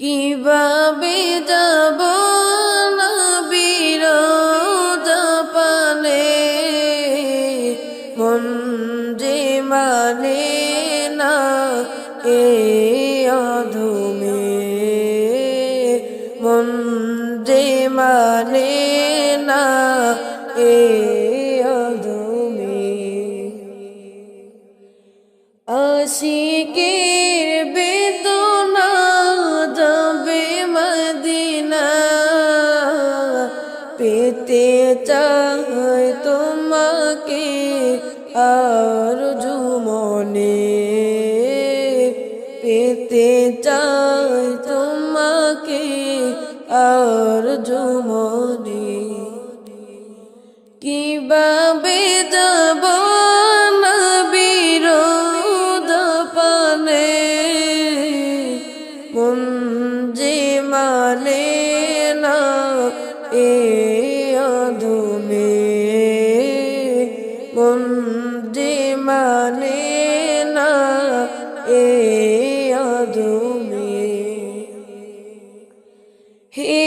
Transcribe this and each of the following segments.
কীভাবে যাব জাপানে মন যে মানে না এ অধমে। মন যে মানে না এ অধমে। আশিকের চাই তোমাকে আর জুমনে পেতে চাই তোমাকে আর জুমনে। কীভাবে যাব মন যে মানে না এ যে মানে না এ অধমে হে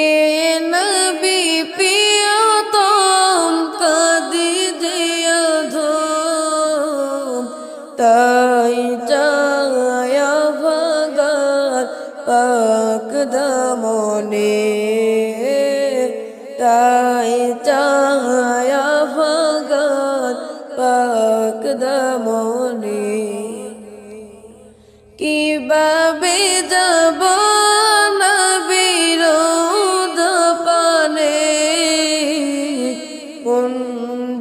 নবী প্রিয়তম, কদি ধম তাই চায় ভগত পাক দমনে। তাই চায় দমনে কীভাবে যাব নবীর পানে? কোন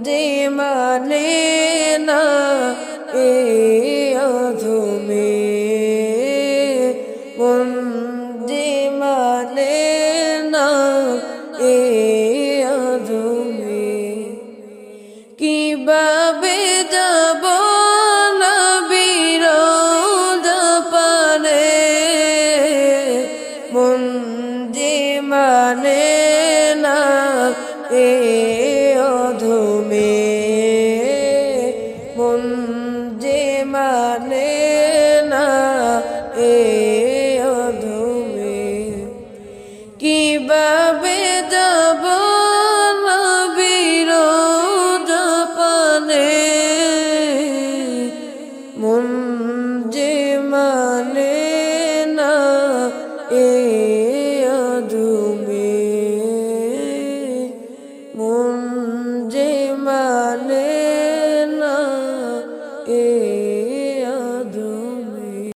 যে মানে না এ অধমে কোন যে মানে না এ অধমে কীভাবে মানে না এ অধমে। মন যে মানে না এ অধমে। কীভাবে যাব নবীর মন যে